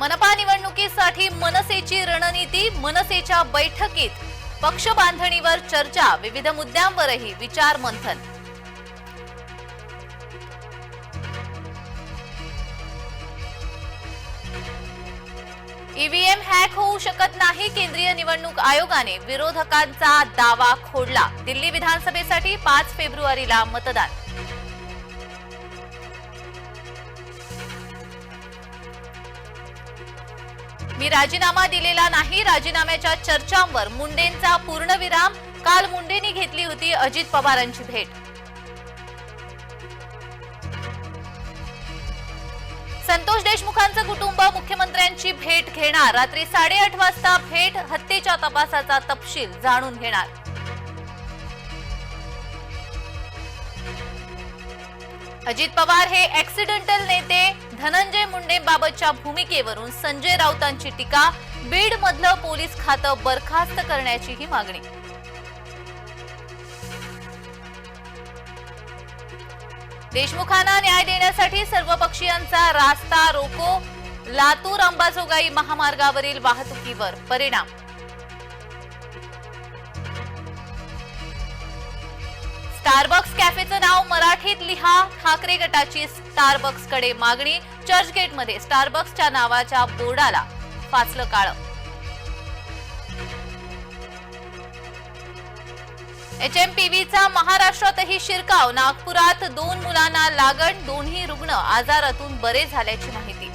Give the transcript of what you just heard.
मनपा निवडणुकीसाठी मनसेची रणनीती मनसेच्या बैठकीत. पक्ष बांधणीवर चर्चा विविध मुद्द्यांवरही विचार मंथन. ईव्हीएम हॅक होऊ शकत नाही केंद्रीय निवडणूक आयोगाने विरोधकांचा दावा खोडला. दिल्ली विधानसभेसाठी पाच फेब्रुवारीला मतदान. मी राजीनामा दिलेला नाही. राजीनाम्याच्या चर्चांवर मुंडेंचा पूर्णविराम. काल मुंडेंनी घेतली होती अजित पवारांची भेट. संतोष देशमुखांचं कुटुंब मुख्यमंत्र्यांची भेट घेणार. रात्री साडेआठ वाजता भेट हत्येच्या तपासाचा तपशील जाणून घेणार. अजित पवार हे ऍक्सिडेंटल नेते. धनंजय मुंडेंबाबतच्या भूमिकेवरून संजय राऊतांची टीका. बीड मधलं पोलीस खातं बरखास्त करण्याचीही मागणी. देशमुखांना न्याय देण्यासाठी सर्वपक्षीयांचा रास्ता रोको. लातूर अंबाजोगाई महामार्गावरील वाहतुकीवर परिणाम. स्टारबक्स कॅफेचं नाव मराठीत लिहा. ठाकरे गटाची स्टारबक्सकडे मागणी. चर्चगेटमध्ये स्टारबक्सच्या नावाच्या बोर्डाला फासलं काळं. एचएमपीव्हीचा महाराष्ट्रातही शिरकाव. नागपुरात दोन मुलांना लागण दोन्ही रुग्ण आजारातून बरे झाल्याची माहिती.